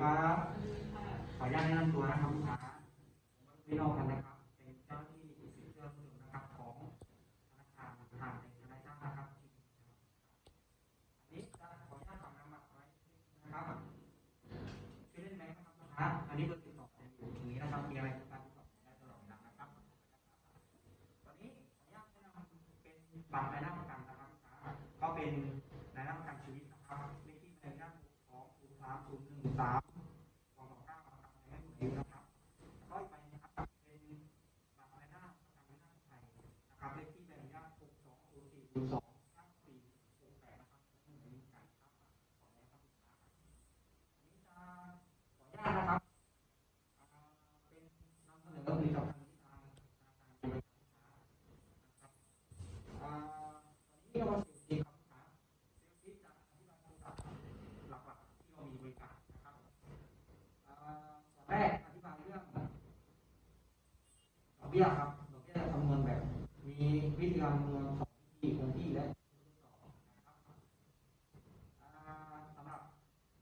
ครับขออนุญาตแนะนำตัวนะครับลูกค้าพี่น้องกันนะครับ เป็นเจ้าหน้าที่สินเชื่อผู้ถือนะครับของธนาคารทางเป็นทนายจ้างนะครับ อันนี้จะขออนุญาตฝากนามบัตรไว้นะครับชื่อเล่นแบงค์นะครับลูกค้าอันนี้เบอร์ติดต่อผมอยู่ตรงนี้นะครับ มีอะไรต้องการติดต่อได้ตลอดเวลานะครับ ตอนนี้ขออนุญาตแนะนำเป็นบัตรรายได้ประกันนะครับลูกค้าก็เป็นรายได้ประกันชีวิตนะครับเลขที่ใบอนุญาตของศูนย์สามศูนย์หนึ่งสาม สองสองเก้านะครับในไม่ถูกนะครับร้อยไปนะครับเป็นบัตรรายหน้าประกันรายหน้าไทยนะครับเลขที่ใบอนุญาตหกสองศูนย์สี่ศูนย์สองห้าสี่หกแปดนะครับไม่เหมือนกันครับขออนุญาตครับอันนี้จะขออนุญาตนะครับอ่าเป็นนำเสนอผลิตภัณฑ์ที่ทางธนาคารบริการลูกค้านะครับอ่าวันนี้เรามาสู่ทีครับลูกค้าเซลล์ที่จะอธิบายโปรดักต์หลักๆที่เรามีบริการนะครับ อ่าส่วนแรกอธิบายเรื่องดอกเบี้ยครับดอกเบี้ยคำนวณแบบ มีวิธีการคำนวณสองวิธีคงที่และทดสอบนะครับอ่าสำหรับ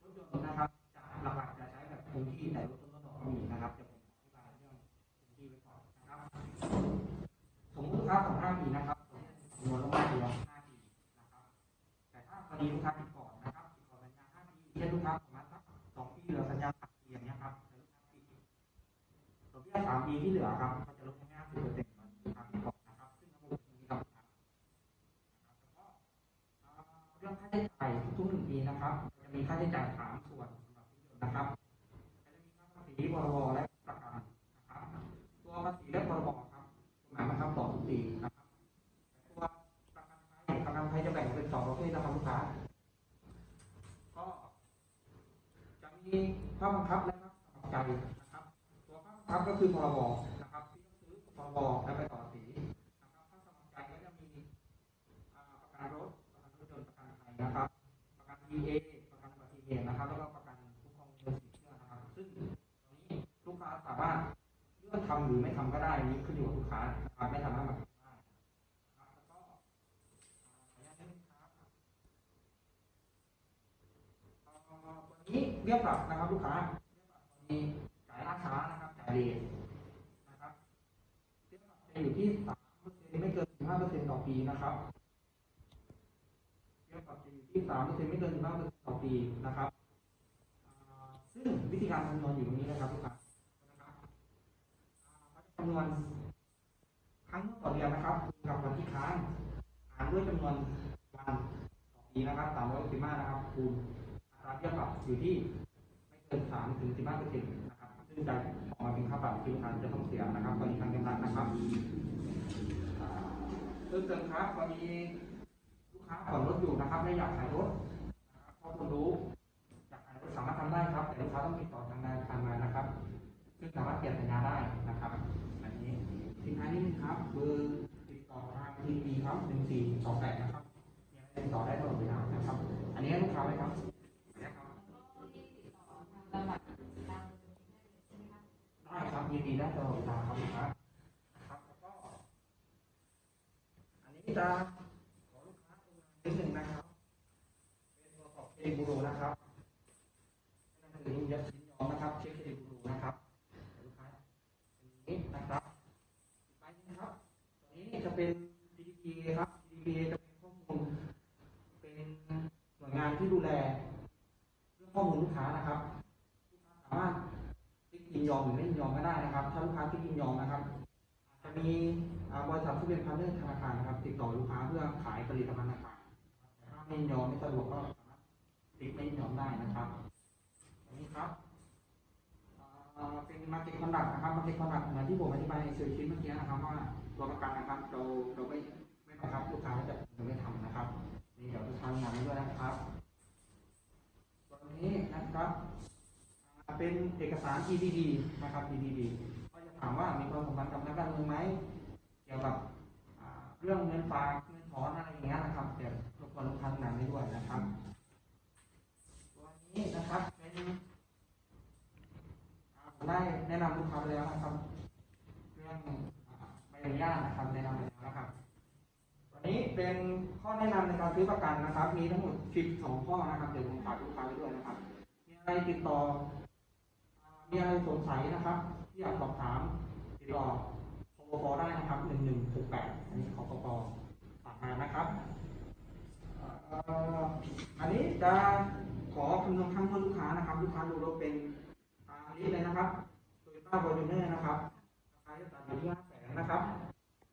รถยนต์นะครับจะหลักๆจะใช้แบบคงที่แต่รถต้นทดสอบก็มีนะครับเดี๋ยวผมอธิบายเรื่องคงที่ไว้ก่อนนะครับสมมติลูกค้าของห้าปีนะครับคำนวณลงมาเหลือห้าปีนะครับ แต่ถ้ากรณีลูกค้าติดก่อนนะครับติดก่อนสัญญาห้าปีเช่นลูกค้าของมาสักสองปีเหลือสัญญาสามปีอย่างเงี้ยครับแล้วลูกค้าปิดดอกเบี้ยสามปีที่เหลือครับก็จะลดให้ห้าสิบเปอร์เซ็นต์เหมือนทางบอกนะครับ ซึ่งระบบนี้ครับนะครับแล้วก็เรื่องค่าใช้จ่ายทุกๆหนึ่งปีนะครับ จะมีค่าใช้จ่ายสามส่วนสำหรับรถยนต์นะครับจะมีค่าภาษีพรบและประกันนะครับ ตัวภาษีและพรบครับกฎหมายบังคับต่อทุกปีนะครับแต่ตัวประกันภัยประกันภัยจะแบ่งเป็นสองประเภทนะครับลูกค้า ก็ จะ มีข้อบังคับและข้อสมัครใจนะครับ ตัวข้อบังคับก็คือพรบนะครับที่ต้องซื้อพรบและไปต่อสีนะครับข้อสมัครใจก็จะมีประกันรถประกันรถยนต์ประกันภัยนะครับ ประกัน EA ประกันอุบัติเหตุนะครับ แล้วก็ประกันคุ้มครองเงินสินเชื่อนะครับ ซึ่งตรงนี้ลูกค้าสามารถเลือกทำหรือไม่ทำก็ได้นนี้ขึ้นอยู่กับลูกค้านะครับไม่สามารถบังคับได้นะครับแล้วก็อ่าขออนุญาตนิดนึงครับ เอ่อวันนี้ เรียกปรับนะครับลูกค้าเรียกปรับวันนี้จ่ายล่าช้านะครับจ่ายเลทนะครับเรียกปรับจะอยู่ที่สามเปอร์เซ็นต์ไม่เกินสิบห้าเปอร์เซ็นต์ต่อปีนะครับเรียกปรับจะอยู่ที่สามเปอร์เซ็นต์ไม่เกินสิบห้าเปอร์เซ็นต์ต่อปีนะครับซึ่งวิธีการคำนวณอยู่ตรงนี้นะครับลูกค้านะครับคำนวณครั้งต่อเดือนนะครับกับวันที่ค้างหารด้วยจำนวนวันต่อปีนะครับสามร้อยสิบห้านะครับคูณ ราเทียบปรับอยู่ที่ไม่เกินสามถึงสิบห้าเปอร์เซ็นต์นะครับซึ่งจะออกมาเป็นค่าปรับที่ลูกค้าจะต้องเสียนะครับกรณีทางกำลังนะครับอ่าเพิ่มเติมครับกรณีลูกค้าผ่อนรถอยู่นะครับและอยากขายรถนะครับเพราะคนรู้อยากขายรถสามารถทำได้ครับ แต่ลูกค้าต้องติดต่อทางธนาคารมานะครับ ซึ่งสามารถเปลี่ยนสัญญาได้นะครับอันนี้ทิ้งท้ายนิดนึงครับเบอร์ติดต่อทางทีวีครับหนึ่งสี่สองแปดนะครับมีอะไรติดต่อได้ตลอดเวลานะครับ อันนี้ให้ลูกค้าไว้ครับได้ครับ ยินดีได้ตลอดเวลาครับลูกค้าครับแล้วก็อันนี้จะขอลูกค้าตรงนิดหนึ่งนะครับ เป็นตัวสอบเครดิตบูโรนะครับนั่นคือยินยับยินยอมนะครับเช็คเครดิตบูโรนะครับลูกค้าอันนี้นะครับอีกใบหนึงครับตัวนี้จะเป็น GDP ครับ GDP จะเป็นข้อมูล เป็นหน่วยงานที่ดูแล เรื่องข้อมูลลูกค้านะครับลูกค้าสามารถ ติ๊กยินยอมหรือไม่ยินยอมก็ได้ นะครับถ้าลูกค้าติ๊กยินยอมนะครับจะมีบริษัทที่เป็นพาร์ทเนอร์ธนาคารนะครับ ติดต่อลูกค้าเพื่อขายผลิตภัณฑ์ต่างๆแต่ถ้าไม่ยินยอมไม่สะดวกก็ติ๊กไม่ยินยอมได้นะครับนนี้ครับเป็นมาเก็ตคอนดักนะครับมาเก็ตคอนดักเหมือนที่ผมอธิบายในสื่อคลิปเมื่อกี้นะครับว่าตัวประกันนะครับเราเราไม่ไม่บังคับลูกค้าจะไม่ทำนะครับนี่เดี๋ยวลูกค้างานด้วยนะครับตัวนี้นะครับ เป็นเอกสาร EDD นะครับ EDD ถามว่ามีความสัมพันธ์กับนักการเมืองไหมเกี่ยวกับเรื่องเงินฝากเงินถอนอะไรอย่างเงี้ยนะครับเดี๋ยวรบกวนลูกค้าทำงานได้ด้วยนะครับตัวนี้นะครับเป็นอ่าผมได้แนะนำลูกค้าไปแล้วนะครับเรื่องใบอนุญาตนะครับแนะนำไปแล้วนะครับวันนี้เป็นข้อแนะนำในการซื้อประกันนะครับ มีทั้งหมด 12 ข้อนะครับเดี๋ยวผมฝากลูกค้าไว้ด้วยนะครับมีอะไรติดต่อมีอะไรสงสัยนะครับ อยากสอบถามติดต่อโทรปได้นะครับหนึ่งหนึ่งหกแปดอันนี้ขอปปฝากมานะครับเอ่ออันนี้จะขอคำนวณค่างวดลูกค้านะครับ ลูกค้าดูรถเป็นตามนี้เลยนะครับ Toyota f o r t u n e r นะครับราคาจะตัดอยู่ที่ห้าแสนนะครับ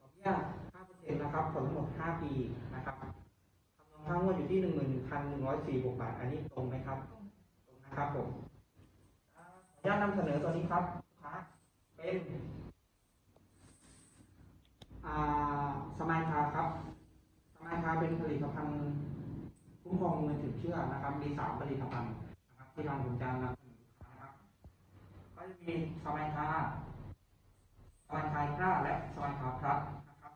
ดอกเบี้ยห้าเปอร์เซ็นต์นะครับผลทั้งหมดห้าปีนะครับคำนวณค่างวดอยู่ที่หนึ่งหมื่นหนึ่งพันหนึ่งร้อยสี่บวกบาท อันนี้ตรงไหมครับ ตรงนะครับผมขออนุญาตนำเสนอตัวนี้ครับ เป็นสมายคาครับ สมายคาเป็นผลิตภัณฑ์คุ้มครองเงินถึงเชื่อนะครับ มีสามผลิตภัณฑ์นะครับ ที่ทางผมจะนำเสนอนะครับ ก็จะมีสมายคาสมายคากล้าและสมายคาพลัสนะครับ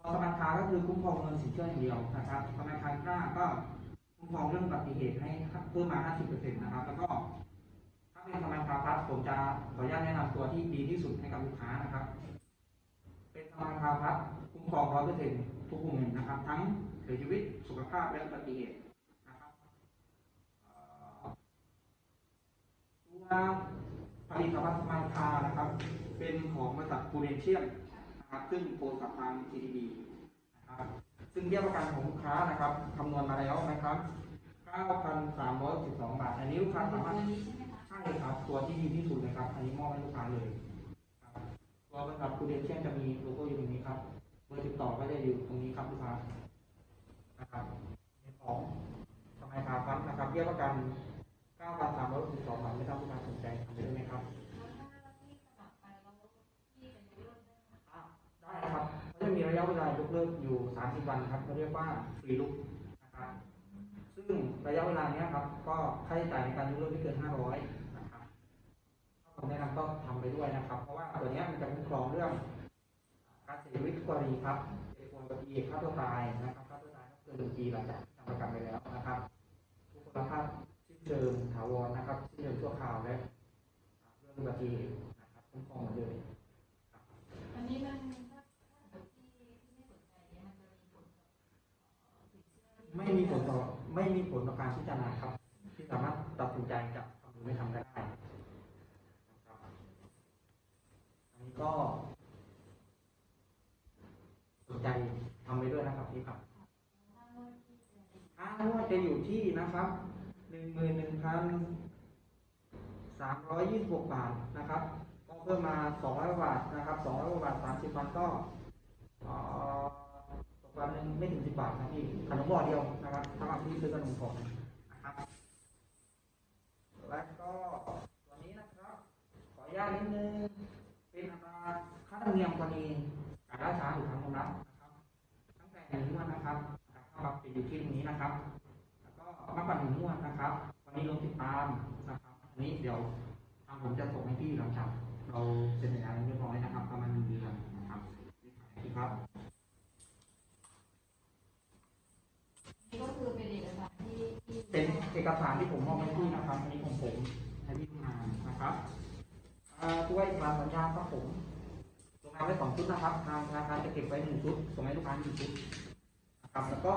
ตัวสมายคาก็คือคุ้มครองเงินสินเชื่ออย่างเดียวนะครับ สมายคากล้าก็คุ้มครองเรื่องอุบัติเหตุให้เพิ่มมา 50%นะครับ แล้วก็ ถ้านสมายคาพลัสผมจะขออนุญาตแนะนำตัวที่ดีที่สุดให้กับลูกค้านะครับ เป็นสมาคาพัฒคุ้มครองร้อยเปอร์เซ็นต์ทุกกลุ่มนะครับ ทั้งเสียชีวิตสุขภาพและอุบัติเหตุนะครับตัวผลิตภัณฑ์สมาคานะครับ เป็นของบริษัทปูเรนเชียมนะครับซึ่งโปรกับทาง TTB นะครับซึ่งเบี้ยประกันของลูกค้านะครับคำนวณมาแล้วนะครับ 9,312 บาท อันนี้ลูกค้าสามารถตัวนี้ใช่คะใช่ครับ ตัวที่ดีที่สุดเลยครับ อันนี้มอบให้ลูกค้าเลยครับตัวบริษัทคูเดนเชียนจะมีโลโก้อยู่ตรงนี้ครับ เบอร์ติดต่อก็จะอยู่ตรงนี้ครับลูกค้านะครับในของสมัยคาฟันนะครับเรียกประกัน9,312บาทไม่ทราบลูกค้าสนใจทำได้ไหมครับแล้วถ้าที่สมัครไปแล้วที่จะยกเลิกได้ไหมคะอะได้ครับเขาจะมีระยะเวลายกเลิกอยู่ 30 วันครับเขาเรียกว่าฟรีลุกนะครับซึ่งระยะเวลาเนี้ยครับ ก็ค่าใช้จ่ายในการยกเลิกไม่เกิน 500 ครับถ้าผมแนะนำก็ทำไปด้วยนะครับ เพราะว่าตัวเนี้ยมันจะคุ้มครองเรื่อง การเสียชีวิตทุกกรณีครับเจ็บป่วยอุบัติเหตุฆ่าตัวตายนะครับฆ่าตัวตายก็เกินหนึ่งปีหลังจากทำประกันไปแล้วนะครับทุกคนภาพสิ้นเชิงถาวรนะครับสิ้นเชิงชั่วคราวและเรื่องอุบัติเหตุนะครับคุ้มครองหมดเลยอันนี้มันถ้าถ้าเกิดที่ที่ไม่สนใจเนี่ยมันจะมีผลกับเอ่อสินเชื่อที่ไม่มีผลต่อไม่มีผลต่อการพิจารณาครับ ที่สามารถตัดสินใจจะทำหรือไม่ทำก็ได้นะครับอันนี้ ก็สนใจทำไปด้วยนะครับพี่ครับถ้าว่าที่จะอ้างว่าจะอยู่ที่นะครับหนึ่งหมื่นหนึ่งพันสามร้อยยี่สิบหกบาทนะครับ ก็เพิ่มมาสองร้อยบาทนะครับสองร้อยบาทสามสิบวันก็ตกวันหนึ่งไม่ถึงสิบบาทนะพี่ขนมบ่อเดียวนะครับสำหรับที่ซื้อขนมของนะครับ และก็ตัวนี้นะครับ ขออนุญาตนิดนึง ธรรมเนียมกรณีการล่าช้าหรือทางชำระนะครับตั้งแต่หนึ่งงวดนะครับนะครับจะอยู่ที่ตรงนี้นะครับ แล้วก็มากกว่าหนึ่งงวดนะครับ วันนี้ลงติดตามนะครับอันนี้เดี๋ยวทางผมจะส่งให้พี่หลังจากเราเซ็นสัญญาเรียบร้อยนะครับ ประมาณหนึ่งเดือนนะครับนี่ครับนี่ก็คือเป็นเอกสารที่ที่เป็นเอกสารที่ผมมอบให้พี่นะครับอันนี้ของผมให้พี่ทำงานนะครับอ่าตัวเอกสารสัญญาครับผม ลงไว้สองชุดนะครับ ทางธนาคารจะเก็บไว้หนึ่งชุด ส่งให้ลูกค้าหนึ่งชุดนะครับแล้วก็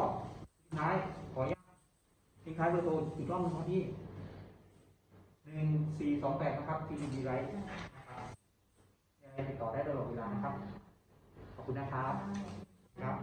ทิ้งท้ายขออนุญาตทิ้งท้ายเบอร์โทรอีกรอบนึงครับพี่หนึ่งสี่สองแปดนะครับทีดีไรนะครับยังไงติดต่อได้ตลอดเวลานะครับ ขอบคุณนะครับครับ